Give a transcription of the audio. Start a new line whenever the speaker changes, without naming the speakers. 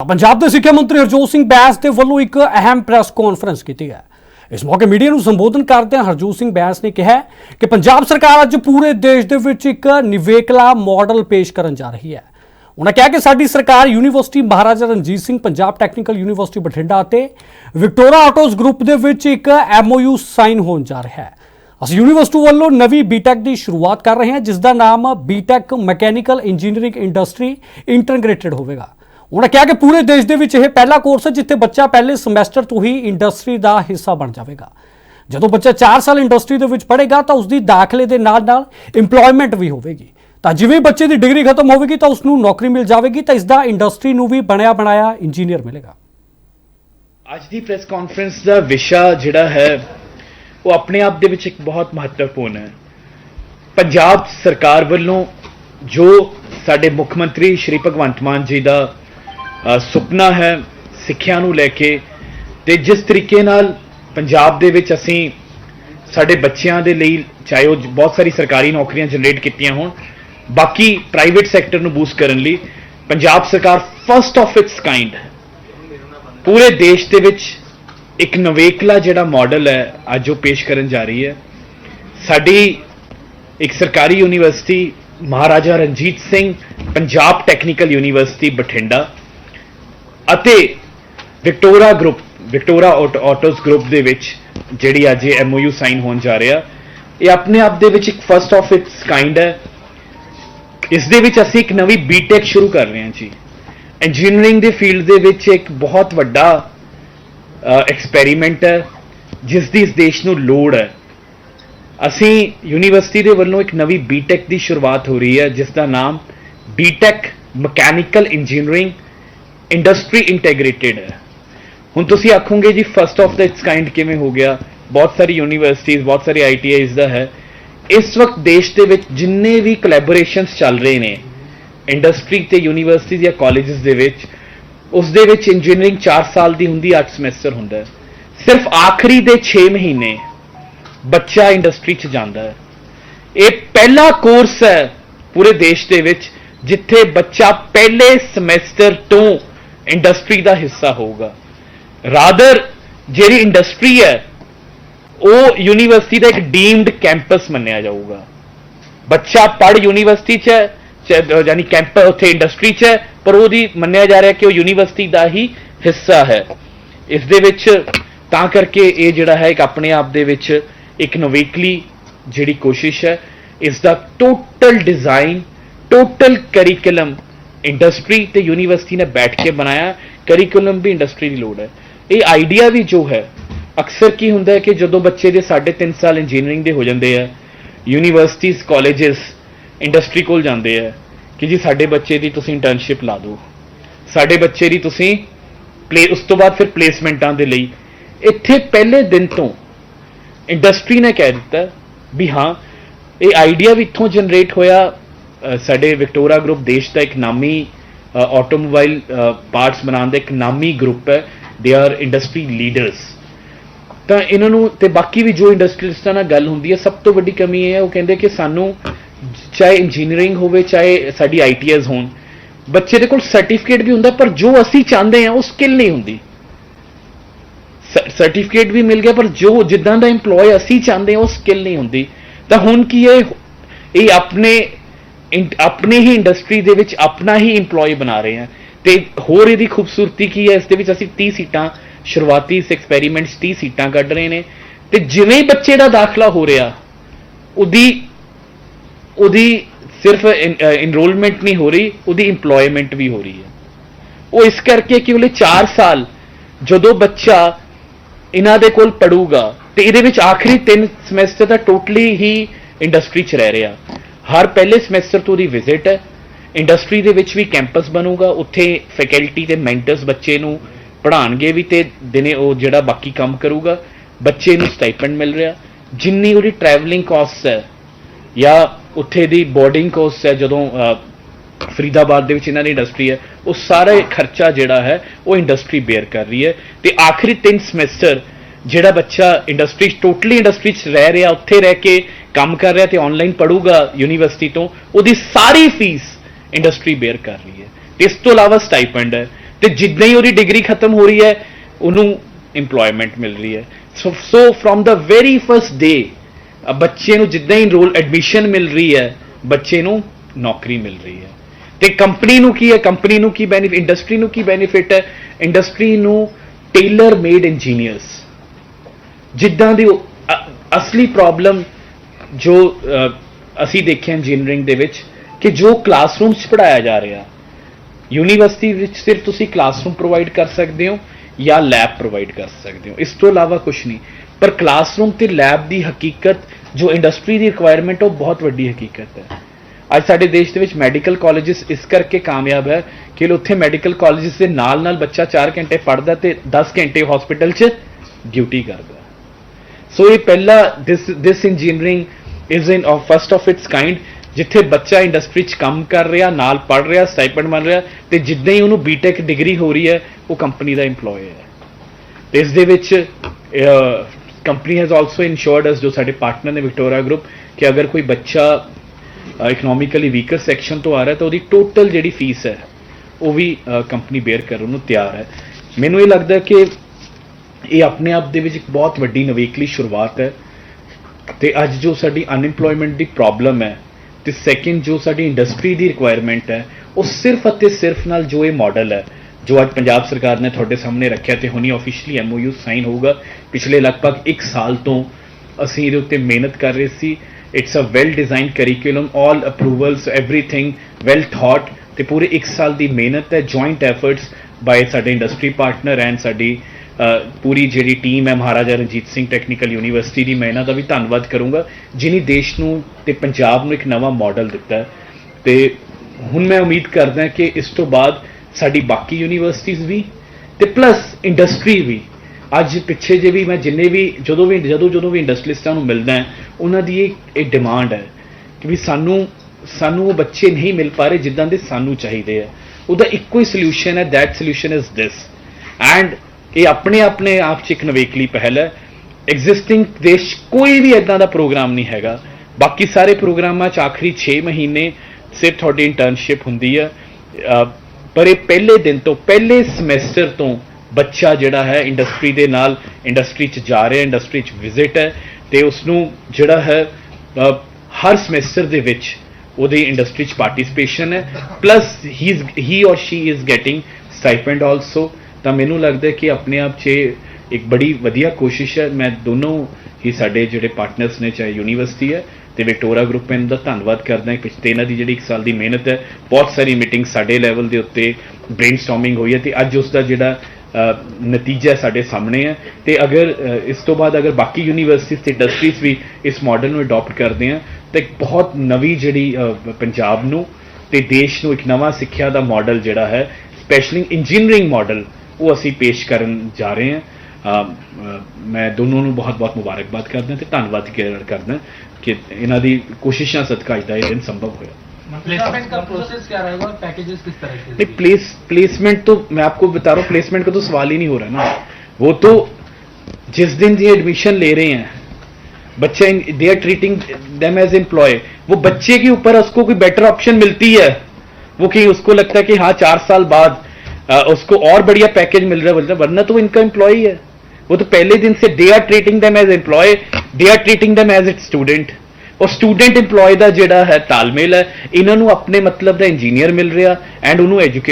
ਪੰਜਾਬ ਦੇ ਸਿੱਖਿਆ ਮੰਤਰੀ ਹਰਜੋਤ ਸਿੰਘ ਬੈਂਸ ਦੇ ਵੱਲੋਂ ਇੱਕ ਅਹਿਮ ਪ੍ਰੈਸ ਕਾਨਫਰੰਸ ਕੀਤੀ ਹੈ ਇਸ ਮੌਕੇ ਮੀਡੀਆ ਨੂੰ ਸੰਬੋਧਨ ਕਰਦਿਆਂ ਹਰਜੋਤ ਸਿੰਘ ਬੈਂਸ ਨੇ ਕਿਹਾ ਕਿ ਪੰਜਾਬ ਸਰਕਾਰ ਅੱਜ ਪੂਰੇ ਦੇਸ਼ ਦੇ ਵਿੱਚ ਇੱਕ ਨਿਵੇਕਲਾ ਮਾਡਲ ਪੇਸ਼ ਕਰਨ ਜਾ ਰਹੀ ਹੈ। ਉਹਨਾਂ ਕਿਹਾ ਕਿ ਸਾਡੀ ਸਰਕਾਰ university Maharaja Ranjit Singh Punjab technical university Bathinda ਅਤੇ ਵਿਕਟੋਰਾ ਆਟੋਸ ਗਰੁੱਪ ਦੇ ਵਿੱਚ ਇੱਕ ਐਮਓਯੂ ਸਾਈਨ ਹੋਣ ਜਾ ਰਿਹਾ ਹੈ। ਅਸੀਂ ਯੂਨੀਵਰਸਿਟੀ ਵੱਲੋਂ ਨਵੀਂ ਬੀਟੈਕ ਦੀ ਸ਼ੁਰੂਆਤ ਕਰ ਰਹੇ ਹਾਂ, ਜਿਸ ਦਾ ਨਾਮ BTech mechanical engineering industry integrated ਹੋਵੇਗਾ। ਉਹਨਾਂ ਕਿਹਾ ਕਿ ਪੂਰੇ ਦੇਸ਼ ਦੇ ਵਿੱਚ ਇਹ ਪਹਿਲਾ ਕੋਰਸ ਹੈ ਜਿੱਥੇ ਬੱਚਾ ਪਹਿਲੇ ਸਮੈਸਟਰ ਤੋਂ ਹੀ ਇੰਡਸਟਰੀ ਦਾ ਹਿੱਸਾ ਬਣ ਜਾਵੇਗਾ। ਜਦੋਂ ਬੱਚਾ 4 ਸਾਲ ਇੰਡਸਟਰੀ ਦੇ ਵਿੱਚ ਪੜ੍ਹੇਗਾ ਤਾਂ ਉਸ ਦੀ ਦਾਖਲੇ ਦੇ ਨਾਲ ਨਾਲ EMPLOYMENT ਵੀ ਹੋਵੇਗੀ। ਤਾਂ ਜਿਵੇਂ ਬੱਚੇ ਦੀ ਡਿਗਰੀ ਖਤਮ ਹੋਵੇਗੀ ਤਾਂ ਉਸ ਨੂੰ ਨੌਕਰੀ ਮਿਲ ਜਾਵੇਗੀ ਤਾਂ ਇਸ ਦਾ ਇੰਡਸਟਰੀ ਨੂੰ ਵੀ ਬਣਿਆ ਬਣਾਇਆ ਇੰਜੀਨੀਅਰ ਮਿਲੇਗਾ।
ਅੱਜ ਦੀ ਪ੍ਰੈਸ ਕਾਨਫਰੰਸ ਦਾ ਵਿਸ਼ਾ ਜਿਹੜਾ ਹੈ, ਉਹ ਆਪਣੇ ਆਪ ਦੇ ਵਿੱਚ ਇੱਕ ਬਹੁਤ ਮਹੱਤਵਪੂਰਨ ਹੈ। ਪੰਜਾਬ ਸਰਕਾਰ ਵੱਲੋਂ ਜੋ ਸਾਡੇ ਮੁੱਖ ਮੰਤਰੀ ਸ਼੍ਰੀ ਭਗਵੰਤ ਮਾਨ ਜੀ ਦਾ ਸੁਪਨਾ ਹੈ ਸਿੱਖਿਆ ਨੂੰ ਲੈ ਕੇ ਤੇ ਜਿਸ ਤਰੀਕੇ ਨਾਲ ਪੰਜਾਬ ਦੇ ਵਿੱਚ ਅਸੀਂ ਸਾਡੇ ਬੱਚਿਆਂ ਦੇ ਲਈ ਚਾਹੇ ਉਹ ਬਹੁਤ ਸਾਰੀ ਸਰਕਾਰੀ ਨੌਕਰੀਆਂ ਜਨਰੇਟ ਕੀਤੀਆਂ ਹੋਣ, ਬਾਕੀ ਪ੍ਰਾਈਵੇਟ ਸੈਕਟਰ ਨੂੰ ਬੂਸਟ ਕਰਨ ਲਈ ਪੰਜਾਬ ਸਰਕਾਰ ਫਰਸਟ ਆਫ ਇਟਸ ਕਾਈਂਡ ਪੂਰੇ ਦੇਸ਼ ਦੇ ਵਿੱਚ ਇੱਕ ਨਵੇਕਲਾ ਜਿਹੜਾ ਮਾਡਲ ਹੈ ਅੱਜ ਉਹ ਪੇਸ਼ ਕਰਨ ਜਾ ਰਹੀ ਹੈ। ਸਾਡੀ ਇੱਕ ਸਰਕਾਰੀ university Maharaja Ranjit Singh, Punjab technical university Bathinda. ਅਤੇ Victora group Victora auto- autos group ਦੇ ਵਿੱਚ ਜਿਹੜੀ ਅੱਜ ਇਹ ਐਮਓਯੂ ਸਾਈਨ ਹੋਣ ਜਾ ਰਿਹਾ, ਇਹ ਆਪਣੇ ਆਪ ਦੇ ਵਿੱਚ ਇੱਕ ਫਰਸਟ ਆਫ ਇਟਸ ਕਾਈਂਡ ਹੈ। ਇਸ ਦੇ ਵਿੱਚ ਅਸੀਂ ਇੱਕ ਨਵੀਂ ਬੀਟੈਕ ਸ਼ੁਰੂ ਕਰ ਰਹੇ ਹਾਂ ਜੀ। ਇੰਜੀਨੀਅਰਿੰਗ ਦੇ ਫੀਲਡ ਦੇ ਵਿੱਚ ਇੱਕ ਬਹੁਤ ਵੱਡਾ ਐਕਸਪੈਰੀਮੈਂਟ ਹੈ, ਜਿਸ ਦੀ ਇਸ ਦੇਸ਼ ਨੂੰ ਲੋੜ ਹੈ। ਅਸੀਂ ਯੂਨੀਵਰਸਿਟੀ ਦੇ ਵੱਲੋਂ ਇੱਕ ਨਵੀਂ ਬੀਟੈਕ ਦੀ ਸ਼ੁਰੂਆਤ ਹੋ ਰਹੀ ਹੈ, ਜਿਸ ਦਾ ਨਾਮ BTech mechanical engineering industry integrated ਹੈ ਹੁਣ ਤੁਸੀਂ ਆਖੋਗੇ ਜੀ first of the its kind ਕਿਵੇਂ ਹੋ ਗਿਆ ਬਹੁਤ ਸਾਰੀ ਯੂਨੀਵਰਸਿਟੀਜ਼ ਬਹੁਤ ਸਾਰੀ ਆਈਟੀਆਈਜ਼ ਦਾ ਹੈ ਇਸ ਵਕਤ ਦੇਸ਼ ਦੇ ਵਿੱਚ ਜਿੰਨੇ ਵੀ ਕੋਲੈਬੋਰੇਸ਼ਨਸ ਚੱਲ ਰਹੇ ਨੇ ਇੰਡਸਟਰੀ ਤੇ ਯੂਨੀਵਰਸਿਟੀਜ਼ ਜਾਂ ਕਾਲਜਸ ਦੇ ਵਿੱਚ ਉਸ ਦੇ ਵਿੱਚ ਇੰਜੀਨੀਅਰਿੰਗ 4 ਸਾਲ ਦੀ ਹੁੰਦੀ 8 ਸਮੈਸਟਰ ਹੁੰਦਾ ਸਿਰਫ ਆਖਰੀ ਦੇ 6 ਮਹੀਨੇ ਬੱਚਾ ਇੰਡਸਟਰੀ 'ਚ ਜਾਂਦਾ ਹੈ ਇਹ ਪਹਿਲਾ ਕੋਰਸ ਹੈ ਪੂਰੇ ਦੇਸ਼ ਦੇ ਵਿੱਚ ਜਿੱਥੇ ਬੱਚਾ ਪਹਿਲੇ ਸਮੈਸਟਰ ਤੋਂ ਇੰਡਸਟਰੀ ਦਾ ਹਿੱਸਾ ਹੋਊਗਾ। ਰਾਦਰ ਜਿਹੜੀ ਇੰਡਸਟਰੀ ਹੈ, ਉਹ ਯੂਨੀਵਰਸਿਟੀ ਦਾ ਇੱਕ ਡੀਮਡ ਕੈਂਪਸ ਮੰਨਿਆ ਜਾਊਗਾ। ਬੱਚਾ ਪੜ ਯੂਨੀਵਰਸਿਟੀ 'ਚ ਹੈ ਯਾਨੀ ਕੈਂਪ ਉੱਥੇ ਇੰਡਸਟਰੀ 'ਚ ਹੈ, ਪਰ ਉਹਦੀ ਮੰਨਿਆ ਜਾ ਰਿਹਾ ਕਿ ਉਹ ਯੂਨੀਵਰਸਿਟੀ ਦਾ ਹੀ ਹਿੱਸਾ ਹੈ। ਇਸ ਦੇ ਵਿੱਚ ਤਾਂ ਕਰਕੇ ਇਹ ਜਿਹੜਾ ਹੈ, ਇੱਕ ਆਪਣੇ ਆਪ ਦੇ ਵਿੱਚ ਇੱਕ ਨਵੇਕਲੀ ਜਿਹੜੀ ਕੋਸ਼ਿਸ਼ ਹੈ, ਇਸ ਦਾ total design total curriculum industry ਤੇ ਯੂਨੀਵਰਸਿਟੀ ਨੇ ਬੈਠ ਕੇ ਬਣਾਇਆ ਕਰਿਕੂਲਮ ਵੀ ਇੰਡਸਟਰੀ ਦੀ ਲੋੜ ਹੈ। ਇਹ ਆਈਡੀਆ ਵੀ ਜੋ ਹੈ, ਅਕਸਰ ਕੀ ਹੁੰਦਾ ਹੈ ਕਿ ਜਦੋਂ ਬੱਚੇ ਦੇ 3.5 ਸਾਲ ਇੰਜੀਨੀਅਰਿੰਗ ਦੇ ਹੋ ਜਾਂਦੇ ਆ ਯੂਨੀਵਰਸਿਟੀਜ਼ ਕਾਲਜਸ ਇੰਡਸਟਰੀ ਕੋਲ ਜਾਂਦੇ ਆ ਕਿ ਜੀ ਸਾਡੇ ਬੱਚੇ ਦੀ ਤੁਸੀਂ ਇੰਟਰਨਸ਼ਿਪ ਲਾ ਦਿਓ। ਸਾਡੇ ਬੱਚੇ ਦੀ ਤੁਸੀਂ ਪਲੇ ਉਸ ਤੋਂ ਬਾਅਦ ਫਿਰ ਪਲੇਸਮੈਂਟਾਂ ਦੇ ਲਈ। ਇੱਥੇ ਪਹਿਲੇ ਦਿਨ ਤੋਂ ਇੰਡਸਟਰੀ ਨੇ ਕਹਿ ਦਿੱਤਾ ਵੀ ਹਾਂ, ਇਹ ਆਈਡੀਆ ਵੀ ਇੱਥੋਂ ਜਨਰੇਟ ਹੋਇਆ ਸਾਡੇ ਵਿਕਟੋਰਾ ਗਰੁੱਪ ਦੇਸ਼ ਦਾ ਇੱਕ ਨਾਮੀ ਆਟੋਮੋਬਾਈਲ ਪਾਰਟਸ ਬਣਾਉਣ ਦਾ ਇੱਕ ਨਾਮੀ ਗਰੁੱਪ ਹੈ। ਦੇ ਆਰ ਇੰਡਸਟਰੀ ਲੀਡਰਸ ਤਾਂ ਇਹਨਾਂ ਨੂੰ ਤੇ ਬਾਕੀ ਵੀ ਜੋ ਇੰਡਸਟਰੀਲਿਸਟਾਂ ਨਾਲ ਗੱਲ ਹੁੰਦੀ ਹੈ, ਸਭ ਤੋਂ ਵੱਡੀ ਕਮੀ ਇਹ ਹੈ, ਉਹ ਕਹਿੰਦੇ ਕਿ ਸਾਨੂੰ ਚਾਹੇ ਇੰਜੀਨੀਅਰਿੰਗ ਹੋਵੇ, ਚਾਹੇ ਸਾਡੀ ਆਈਟੀਐਸ ਹੋਣ, ਬੱਚੇ ਦੇ ਕੋਲ ਸਰਟੀਫਿਕੇਟ ਵੀ ਹੁੰਦਾ, ਪਰ ਜੋ ਅਸੀਂ ਚਾਹੁੰਦੇ ਹਾਂ, ਉਹ ਸਕਿੱਲ ਨਹੀਂ ਹੁੰਦੀ। ਸਰਟੀਫਿਕੇਟ ਵੀ ਮਿਲ ਗਿਆ, ਪਰ ਜੋ ਜਿੱਦਾਂ ਦਾ EMPLOYE ਅਸੀਂ ਚਾਹੁੰਦੇ ਹਾਂ, ਉਹ ਸਕਿੱਲ ਨਹੀਂ ਹੁੰਦੀ। ਤਾਂ ਹੁਣ ਕੀ ਇਹ ਇਹ ਆਪਣੇ ਆਪਣੀ ਹੀ ਇੰਡਸਟਰੀ ਦੇ ਵਿੱਚ ਆਪਣਾ ਹੀ EMPLOYE ਬਣਾ ਰਹੇ ਹਾਂ। ਤੇ ਹੋਰ ਇਹਦੀ ਖੂਬਸੂਰਤੀ ਕੀ ਹੈ? ਇਸ ਦੇ ਵਿੱਚ ਅਸੀਂ 30 ਸੀਟਾਂ, ਸ਼ੁਰੂਆਤੀ ਇਸ ਐਕਸਪੈਰੀਮੈਂਟਸ 30 ਸੀਟਾਂ ਕੱਢ ਰਹੇ ਨੇ। ਤੇ ਜਿਵੇਂ ਬੱਚੇ ਦਾ ਦਾਖਲਾ ਹੋ ਰਿਹਾ, ਉਹਦੀ ਉਹਦੀ ਸਿਰਫ ਇਨਰੋਲਮੈਂਟ ਨਹੀਂ ਹੋ ਰਹੀ, ਉਹਦੀ EMPLOYMENT ਵੀ ਹੋ ਰਹੀ ਹੈ। ਉਹ ਇਸ ਕਰਕੇ ਕਿ ਉਹਲੇ 4 ਸਾਲ ਜਦੋਂ ਬੱਚਾ ਇਹਨਾਂ ਦੇ ਕੋਲ ਪੜੂਗਾ, ਤੇ ਇਹਦੇ ਵਿੱਚ ਆਖਰੀ 3 ਸਮੈਸਟਰ ਤਾਂ ਟੋਟਲੀ ਹੀ ਇੰਡਸਟਰੀ 'ਚ ਰਹਿ ਰਿਹਾ। ਹਰ ਪਹਿਲੇ ਸਮੈਸਟਰ ਤੋਂ ਦੀ ਵਿਜ਼ਿਟ ਹੈ। ਇੰਡਸਟਰੀ ਦੇ ਵਿੱਚ ਵੀ ਕੈਂਪਸ ਬਣੂਗਾ, ਉੱਥੇ ਫੈਕਲਟੀ ਤੇ ਮੈਂਟਰਸ ਬੱਚੇ ਨੂੰ ਪੜ੍ਹਾਉਣਗੇ ਵੀ ਤੇ ਦਿਨੇ ਉਹ ਜਿਹੜਾ ਬਾਕੀ ਕੰਮ ਕਰੂਗਾ, ਬੱਚੇ ਨੂੰ ਸਟਾਈਪੈਂਡ ਮਿਲ ਰਿਹਾ। ਜਿੰਨੀ ਉਹਦੀ ਟਰੈਵਲਿੰਗ ਕਾਸਟ ਹੈ, ਜਾਂ ਉੱਥੇ ਦੀ ਬੋਰਡਿੰਗ ਕੋਸਟ ਹੈ, ਜਦੋਂ ਫਰੀਦਾਬਾਦ ਦੇ ਵਿੱਚ ਇਹਨਾਂ ਦੀ ਇੰਡਸਟਰੀ ਹੈ, ਉਹ ਸਾਰਾ ਖਰਚਾ ਜਿਹੜਾ ਹੈ, ਉਹ ਇੰਡਸਟਰੀ ਬੇਅਰ ਕਰ ਰਹੀ ਹੈ। ਤੇ ਆਖਰੀ 3 ਸਮੈਸਟਰ ਜਿਹੜਾ ਬੱਚਾ ਇੰਡਸਟਰੀ ਟੋਟਲੀ ਇੰਡਸਟਰੀ 'ਚ ਰਹਿ ਰਿਹਾ, ਉੱਥੇ ਰਹਿ ਕੇ ਕੰਮ ਕਰ ਰਿਹਾ ਤੇ ਆਨਲਾਈਨ ਪੜੂਗਾ ਯੂਨੀਵਰਸਿਟੀ ਤੋਂ, ਉਹਦੀ ਸਾਰੀ ਫੀਸ ਇੰਡਸਟਰੀ ਬੇਅਰ ਕਰ ਰਹੀ ਹੈ। ਇਸ ਤੋਂ ਇਲਾਵਾ ਸਟਾਈਪੈਂਡ ਹੈ ਤੇ ਜਿੱਦਾਂ ਹੀ ਉਹਦੀ ਡਿਗਰੀ ਖਤਮ ਹੋ ਰਹੀ ਹੈ, ਉਹਨੂੰ EMPLOYMENT ਮਿਲ ਰਹੀ ਹੈ। So so from the very first day ਬੱਚੇ ਨੂੰ ਜਿੱਦਾਂ ਹੀ ਰੋਲ ਐਡਮਿਸ਼ਨ ਮਿਲ ਰਹੀ ਹੈ, ਬੱਚੇ ਨੂੰ ਨੌਕਰੀ ਮਿਲ ਰਹੀ ਹੈ। ਤੇ ਕੰਪਨੀ ਨੂੰ ਕੀ ਹੈ? ਕੰਪਨੀ ਨੂੰ ਕੀ ਬੈਨੀਫਿਟ ਇੰਡਸਟਰੀ ਨੂੰ ਕੀ ਬੈਨੀਫਿਟ ਹੈ? ਇੰਡਸਟਰੀ ਨੂੰ ਟੇਲਰ ਮੇਡ ਇੰਜੀਨੀਅਰਸ ਜਿੱਦਾਂ ਦੀ ਅਸਲੀ ਪ੍ਰੋਬਲਮ ਜੋ ਅਸੀਂ ਦੇਖਿਆ ਇੰਜੀਨੀਅਰਿੰਗ ਦੇ ਵਿੱਚ ਕਿ ਜੋ ਕਲਾਸਰੂਮ 'ਚ ਪੜਾਇਆ ਜਾ ਰਿਹਾ ਯੂਨੀਵਰਸਿਟੀ ਵਿੱਚ ਸਿਰਫ ਤੁਸੀਂ ਕਲਾਸਰੂਮ ਪ੍ਰੋਵਾਈਡ ਕਰ ਸਕਦੇ ਹੋ ਜਾਂ ਲੈਬ ਪ੍ਰੋਵਾਈਡ ਕਰ ਸਕਦੇ ਹੋ। ਇਸ ਤੋਂ ਇਲਾਵਾ ਕੁਝ ਨਹੀਂ। ਪਰ ਕਲਾਸਰੂਮ ਤੇ ਲੈਬ ਦੀ ਹਕੀਕਤ, ਜੋ ਇੰਡਸਟਰੀ ਦੀ ਰਿਕੁਆਇਰਮੈਂਟ ਉਹ ਬਹੁਤ ਵੱਡੀ ਹਕੀਕਤ ਹੈ। ਅੱਜ ਸਾਡੇ ਦੇਸ਼ ਦੇ ਵਿੱਚ ਮੈਡੀਕਲ ਕਾਲਜਸ ਇਸ ਕਰਕੇ ਕਾਮਯਾਬ ਹੈ ਕਿ ਉੱਥੇ ਮੈਡੀਕਲ ਕਾਲਜਸ ਦੇ ਨਾਲ ਨਾਲ ਬੱਚਾ 4 ਘੰਟੇ ਪੜ੍ਹਦਾ ਤੇ 10 ਘੰਟੇ ਹਸਪੀਟਲ 'ਚ ਡਿਊਟੀ ਕਰਦਾ। ਸੋ ਇਹ ਪਹਿਲਾ this this engineering is in of first of its kind ਜਿੱਥੇ ਬੱਚਾ ਇੰਡਸਟਰੀ 'ਚ ਕੰਮ ਕਰ ਰਿਹਾ ਨਾਲ ਪੜ ਰਿਹਾ ਸਟਾਈਪੈਂਡ ਬਣ ਰਿਹਾ ਤੇ ਜਿੱਦਾਂ ਹੀ ਉਹਨੂੰ ਬੀਟੈਕ ਡਿਗਰੀ ਹੋ ਰਹੀ ਹੈ ਉਹ ਕੰਪਨੀ ਦਾ EMPLOYE ਹੈ ਤੇ ਇਸ ਦੇ ਵਿੱਚ company has also insured us ਜੋ ਸਾਡੇ ਪਾਰਟਨਰ ਨੇ ਵਿਕਟੋਰੀਆ ਗਰੁੱਪ ਕਿ ਅਗਰ ਕੋਈ ਬੱਚਾ ਇਕਨੋਮਿਕਲੀ ਵੀਕਰ ਸੈਕਸ਼ਨ ਤੋਂ ਆ ਰਿਹਾ ਤਾਂ ਉਹਦੀ ਟੋਟਲ ਜਿਹੜੀ ਫੀਸ ਹੈ ਉਹ ਵੀ ਕੰਪਨੀ ਬੇਅਰ ਕਰਨ ਨੂੰ ਤਿਆਰ ਹੈ ਮੈਨੂੰ ਇਹ ਲੱਗਦਾ ਕਿ ਇਹ ਆਪਣੇ ਆਪ ਦੇ ਵਿੱਚ ਇੱਕ ਬਹੁਤ ਵੱਡੀ ਨਵੇਕਲੀ ਸ਼ੁਰੂਆਤ ਹੈ ਤੇ ਅੱਜ ਜੋ ਸਾਡੀ ਅਨਇੰਪਲੋਇਮੈਂਟ ਦੀ ਪ੍ਰੋਬਲਮ ਹੈ ਤੇ ਸੈਕਿੰਡ ਜੋ ਸਾਡੀ ਇੰਡਸਟਰੀ ਦੀ ਰਿਕੁਆਇਰਮੈਂਟ ਹੈ, ਉਹ ਸਿਰਫ ਅਤੇ ਸਿਰਫ ਨਾਲ ਜੋ ਇਹ ਮਾਡਲ ਹੈ, ਜੋ ਅੱਜ ਪੰਜਾਬ ਸਰਕਾਰ ਨੇ ਤੁਹਾਡੇ ਸਾਹਮਣੇ ਰੱਖਿਆ ਤੇ ਹੁਣੀ ਆਫੀਸ਼ੀਅਲੀ ਐਮਓਯੂ ਸਾਈਨ ਹੋਊਗਾ, ਪਿਛਲੇ ਲਗਭਗ 1 ਸਾਲ ਤੋਂ ਅਸੀਂ ਇਹਦੇ ਉੱਤੇ ਮਿਹਨਤ ਕਰ ਰਹੇ ਸੀ। It's a well designed curriculum all approvals everything well thought ਤੇ ਪੂਰੇ 1 ਸਾਲ ਦੀ ਮਿਹਨਤ ਹੈ ਜੁਆਇੰਟ ਐਫਰਟਸ ਬਾਈ ਸਾਡੇ ਇੰਡਸਟਰੀ ਪਾਰਟਨਰ ਐਂਡ ਸਾਡੀ ਪੂਰੀ ਜਿਹੜੀ ਟੀਮ ਹੈ ਮਹਾਰਾਜਾ ਰਣਜੀਤ ਸਿੰਘ ਟੈਕਨੀਕਲ ਯੂਨੀਵਰਸਿਟੀ ਦੀ, ਮੈਂ ਇਹਨਾਂ ਦਾ ਵੀ ਧੰਨਵਾਦ ਕਰੂੰਗਾ, ਜਿਨੀ ਦੇਸ਼ ਨੂੰ ਤੇ ਪੰਜਾਬ ਨੂੰ ਇੱਕ ਨਵਾਂ ਮਾਡਲ ਦਿੱਤਾ ਹੈ। ਤੇ ਹੁਣ ਮੈਂ ਉਮੀਦ ਕਰਦਾ ਕਿ ਇਸ ਤੋਂ ਬਾਅਦ ਸਾਡੀ ਬਾਕੀ ਯੂਨੀਵਰਸਿਟੀਆਂ ਵੀ ਤੇ ਪਲੱਸ ਇੰਡਸਟਰੀ ਵੀ, ਅੱਜ ਪਿੱਛੇ ਜੇ ਵੀ ਮੈਂ ਜਿੰਨੇ ਵੀ, ਜਦੋਂ ਵੀ, ਜਦੋਂ ਜਦੋਂ ਵੀ ਇੰਡਸਟਰੀਲਿਸਟਾਂ ਨੂੰ ਮਿਲਦਾ ਉਹਨਾਂ ਦੀ ਇਹ ਇਹ ਡਿਮਾਂਡ ਹੈ ਕਿ ਵੀ ਸਾਨੂੰ ਸਾਨੂੰ ਉਹ ਬੱਚੇ ਨਹੀਂ ਮਿਲ ਪਾ ਰਹੇ ਜਿੱਦਾਂ ਦੇ ਸਾਨੂੰ ਚਾਹੀਦੇ ਆ ਉਹਦਾ ਇੱਕੋ ਹੀ ਸੋਲੂਸ਼ਨ ਹੈ that solution is this and ਇਹ ਆਪਣੇ ਆਪਣੇ ਆਪ 'ਚ ਇੱਕ ਨਵੇਕਲੀ ਪਹਿਲ ਹੈ। ਐਗਜ਼ਿਸਟਿੰਗ ਦੇਸ਼ 'ਚ ਕੋਈ ਵੀ ਇਦਾਂ ਦਾ ਪ੍ਰੋਗਰਾਮ ਨਹੀਂ ਹੈਗਾ। ਬਾਕੀ ਸਾਰੇ ਪ੍ਰੋਗਰਾਮਾਂ 'ਚ ਆਖਰੀ 6 ਮਹੀਨੇ ਸਿਰ ਤੁਹਾਡੀ ਇੰਟਰਨਸ਼ਿਪ ਹੁੰਦੀ ਹੈ। ਪਰ ਇਹ ਪਹਿਲੇ ਦਿਨ ਤੋਂ, ਪਹਿਲੇ ਸਮੈਸਟਰ ਤੋਂ ਬੱਚਾ ਜਿਹੜਾ ਹੈ ਇੰਡਸਟਰੀ ਦੇ ਨਾਲ ਇੰਡਸਟਰੀ 'ਚ ਜਾ ਰਿਹਾ ਇੰਡਸਟਰੀ 'ਚ ਵਿਜ਼ਿਟ ਹੈ ਤੇ ਉਸ ਨੂੰ ਜਿਹੜਾ ਹੈ ਹਰ ਸਮੈਸਟਰ ਦੇ ਵਿੱਚ ਉਹਦੀ ਇੰਡਸਟਰੀ 'ਚ ਪਾਰਟਿਸਿਪੇਸ਼ਨ ਹੈ। Plus he he or she is getting stipend also ਤਾਂ ਮੈਨੂੰ ਲੱਗਦਾ ਕਿ ਆਪਣੇ ਆਪ 'ਚ ਇੱਕ ਬੜੀ ਵਧੀਆ ਕੋਸ਼ਿਸ਼ ਹੈ। ਮੈਂ ਦੋਨੋਂ ਹੀ ਸਾਡੇ ਜਿਹੜੇ ਪਾਰਟਨਰਸ ਨੇ, ਚਾਹੇ ਯੂਨੀਵਰਸਿਟੀ ਹੈ ਤੇ ਵਿਕਟੋਰਾ ਗਰੁੱਪ ਇਹਨਾਂ ਦਾ ਧੰਨਵਾਦ ਕਰਦਾ ਹਾਂ ਪਿਛਲੇ ਇਹਨਾਂ ਦੀ ਜਿਹੜੀ ਇੱਕ ਸਾਲ ਦੀ ਮਿਹਨਤ ਹੈ, ਬਹੁਤ ਸਾਰੀ ਮੀਟਿੰਗ ਸਾਡੇ ਲੈਵਲ ਦੇ ਉੱਤੇ ਬ੍ਰੇਨਸਟਾਰਮਿੰਗ ਹੋਈ ਹੈ ਤੇ ਅੱਜ ਉਸ ਦਾ ਜਿਹੜਾ ਨਤੀਜਾ ਸਾਡੇ ਸਾਹਮਣੇ ਹੈ। ਤੇ ਅਗਰ ਇਸ ਤੋਂ ਬਾਅਦ ਅਗਰ ਬਾਕੀ ਯੂਨੀਵਰਸਿਟੀਜ਼ ਤੇ ਇੰਡਸਟਰੀਜ਼ ਵੀ ਇਸ ਮਾਡਲ ਨੂੰ ਅਡਾਪਟ ਕਰਦੇ ਆ ਤਾਂ ਇੱਕ ਬਹੁਤ ਨਵੀਂ ਜਿਹੜੀ ਪੰਜਾਬ ਨੂੰ ਤੇ ਦੇਸ਼ ਨੂੰ ਇੱਕ ਨਵਾਂ ਸਿੱਖਿਆ ਦਾ ਮਾਡਲ ਜਿਹੜਾ ਹੈ ਸਪੈਸ਼ਲੀ ਇੰਜੀਨੀਅਰਿੰਗ ਮਾਡਲ ਉਹ ਅਸੀਂ ਪੇਸ਼ ਕਰਨ ਜਾ ਰਹੇ ਹਾਂ ਅ, ਅ, ਮੈਂ ਦੋਨੋਂ ਨੂੰ ਬਹੁਤ-ਬਹੁਤ ਮੁਬਾਰਕਬਾਦ ਕਰਦਾ ਤੇ ਧੰਨਵਾਦ ਕਰ- ਕਰਦਾ ਕਿ ਇਹਨਾਂ ਦੀ ਕੋਸ਼ਿਸ਼ਾਂ ਸਦਕਾ ਅੱਜ ਦਾ ਇਹ ਦਿਨ ਸੰਭਵ ਹੋਇਆ
प्लेसमेंट का प्रोसेस क्या रहेगा और पैकेजेस किस तरह के
नहीं प्लेस प्लेसमेंट तो मैं आपको बता रहा हूँ प्लेसमेंट का तो सवाल ही नहीं हो रहा ना वो तो जिस दिन ये एडमिशन ले रहे हैं बच्चे they are treating them as employee वो बच्चे के ऊपर उसको कोई बेटर ऑप्शन मिलती है वो कहीं उसको लगता है कि हाँ चार साल बाद अ, उसको और बढ़िया पैकेज मिल रहा है बोलता है, वरना तो वो इनका एम्प्लॉय है वो तो पहले दिन से they are treating them as employee they are treating them as it student ਉਹ ਸਟੂਡੈਂਟ EMPLOYE ਦਾ ਜਿਹੜਾ ਹੈ ਤਾਲਮੇਲ ਹੈ ਇਹਨਾਂ ਨੂੰ ਆਪਣੇ ਮਤਲਬ ਦਾ ਇੰਜੀਨੀਅਰ ਮਿਲ ਰਿਹਾ ਐਂਡ ਉਹਨੂੰ ਐਜੂਕੇਸ਼ਨ